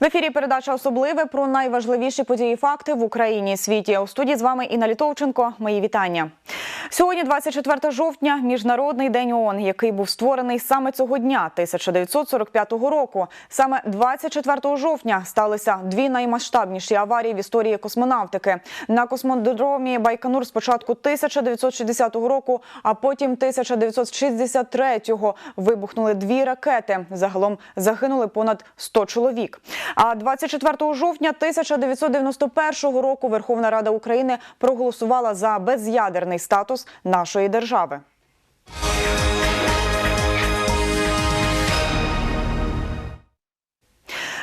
В ефірі передача особливе про найважливіші події і факти в Україні і світі. У студії з вами Інна Літовченко. Мої вітання. Сьогодні, 24 жовтня, міжнародний день ООН, який був створений саме цього дня, 1945 року. Саме 24 жовтня сталися дві наймасштабніші аварії в історії космонавтики. На космодромі Байконур спочатку 1960 року, а потім 1963-го вибухнули дві ракети. Загалом загинули понад 100 чоловік. А 24 жовтня 1991 року Верховна Рада України проголосувала за без'ядерний статус нашої держави.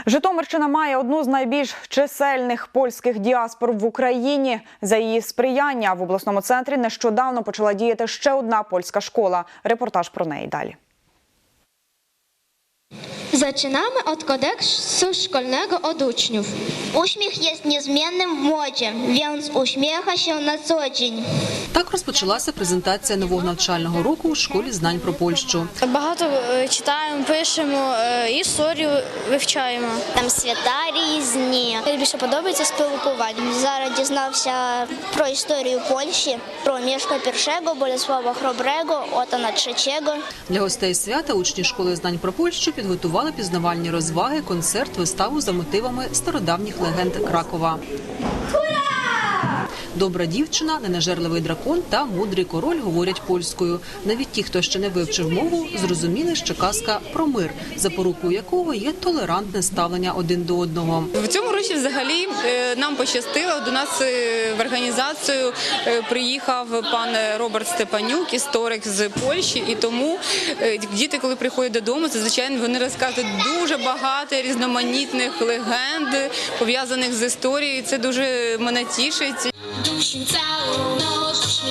Житомирщина має одну з найбільш чисельних польських діаспор в Україні. За її сприяння в обласному центрі нещодавно почала діяти ще одна польська школа. Репортаж про неї далі. Zaczynamy od kodeksu szkolnego od uczniów. Uśmiech jest niezmiennym w modzie, więc uśmiecha się na co dzień. Так розпочалася презентація нового навчального року у школі знань про Польщу. Багато е, читаємо, пишемо, е, історію вивчаємо. Там свята різні. Мені більше подобається спілкування. Зараз дізнався про історію Польщі, про Мішка Першого, Болеслава Хробрego, Отана Trzeciego. Для гостей свята учні школи знань про Польщу підготували пізнавальні розваги, концерт, виставу за мотивами стародавніх легенд Кракова. Добра дівчина, ненажерливий дракон та мудрий король говорять польською. Навіть ті, хто ще не вивчив мову, зрозуміли, що казка про мир, запорукою якого є толерантне ставлення один до одного. В цьому році взагалі е, нам пощастило. До нас е, в організацію е, приїхав пан Роберт Степанюк, історик з Польщі, і тому діти, коли приходять додому, це звичайно вони розказують дуже багато різноманітних легенд пов'язаних з історією. Це дуже мене тішить. Dusił całą noc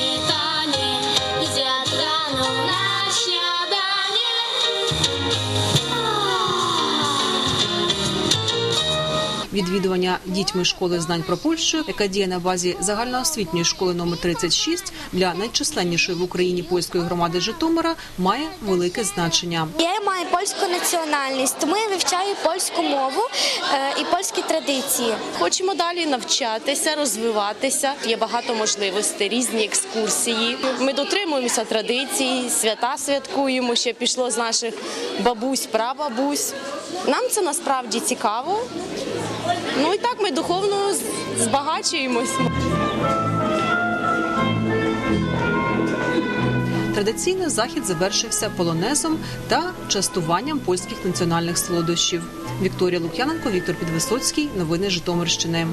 Відвідування дітьми школи знань про Польщу, яка діє на базі загальноосвітньої школи номер 36 для найчисленнішої в Україні польської громади Житомира, має велике значення. Я маю польську національність, тому я вивчаю польську мову е, і польські традиції. Хочемо далі навчатися, розвиватися. Є багато можливостей, різні екскурсії. Ми дотримуємося традицій, свята святкуємо. Ще пішло з наших бабусь, прабабусь. Нам це насправді цікаво. Ну і так ми духовно збагачуємось. Традиційно захід завершився полонезом та частуванням польських національних солодощів. Вікторія Лук'яненко, Віктор Підвисоцький. Новини Житомирщини.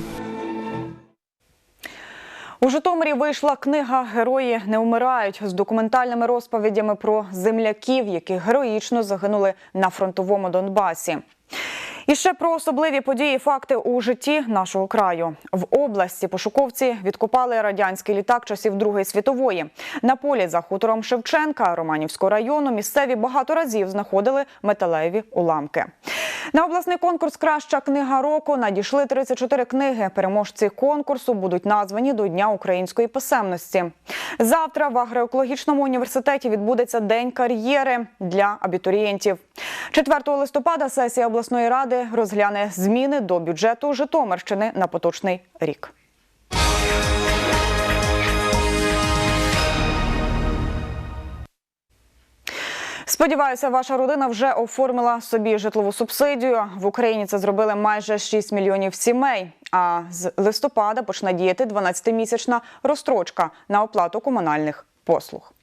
У Житомирі вийшла книга Герої не вмирають з документальними розповідями про земляків, які героїчно загинули на фронтовому Донбасі. І ще про особливі події, і факти у житті нашого краю в області. Пошуковці відкопали радянський літак часів Другої світової. На полі за хутором Шевченка Романівського району місцеві багато разів знаходили металеві уламки. На обласний конкурс Краща книга року надійшли 34 книги. Переможці конкурсу будуть названі до Дня української писемності. Завтра в агроекологічному університеті відбудеться день кар'єри для абітурієнтів. 4 листопада сесія обласної ради розгляне зміни до бюджету Житомирщини на поточний рік. Сподіваюся, ваша родина вже оформила собі житлову субсидію. В Україні це зробили майже 6 мільйонів сімей. А з листопада почне діяти 12-місячна розстрочка на оплату комунальних послуг.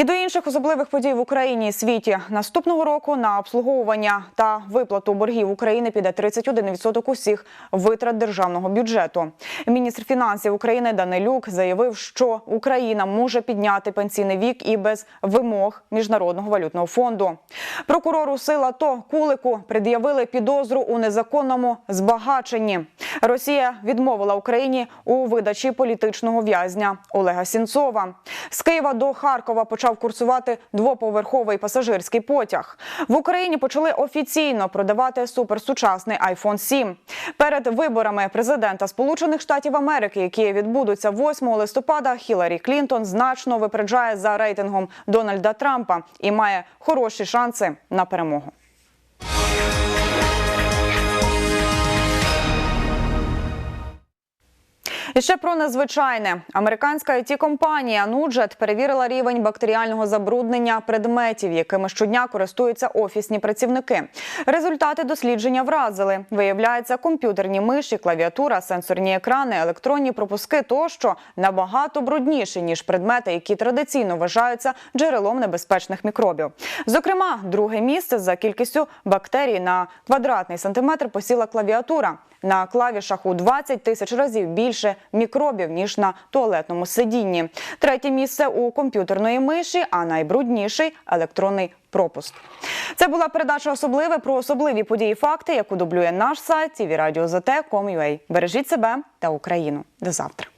І до інших особливих подій в Україні і світі наступного року на обслуговування та виплату боргів України піде 31% усіх витрат державного бюджету. Міністр фінансів України Данилюк заявив, що Україна може підняти пенсійний вік і без вимог міжнародного валютного фонду. Прокурору сил АТО Кулику пред'явили підозру у незаконному збагаченні. Росія відмовила Україні у видачі політичного в'язня Олега Сінцова. З Києва до Харкова почав курсувати двоповерховий пасажирський потяг. В Україні почали офіційно продавати суперсучасний iPhone 7. Перед виборами президента Сполучених Штатів Америки, які відбудуться 8 листопада, Хіларі Клінтон значно випереджає за рейтингом Дональда Трампа і має хороші шанси на перемогу. І ще про незвичайне. Американська it компанія Nudget перевірила рівень бактеріального забруднення предметів, якими щодня користуються офісні працівники. Результати дослідження вразили. Виявляється, комп'ютерні миші, клавіатура, сенсорні екрани, електронні пропуски тощо набагато брудніші ніж предмети, які традиційно вважаються джерелом небезпечних мікробів. Зокрема, друге місце за кількістю бактерій на квадратний сантиметр посіла клавіатура. На клавішах у 20 тисяч разів більше мікробів ніж на туалетному сидінні. Третє місце у комп'ютерної миші, а найбрудніший електронний пропуск. Це була передача особливе про особливі події. Факти, яку дублює наш сайт tvradio.zt.com.ua. Бережіть себе та Україну. До завтра.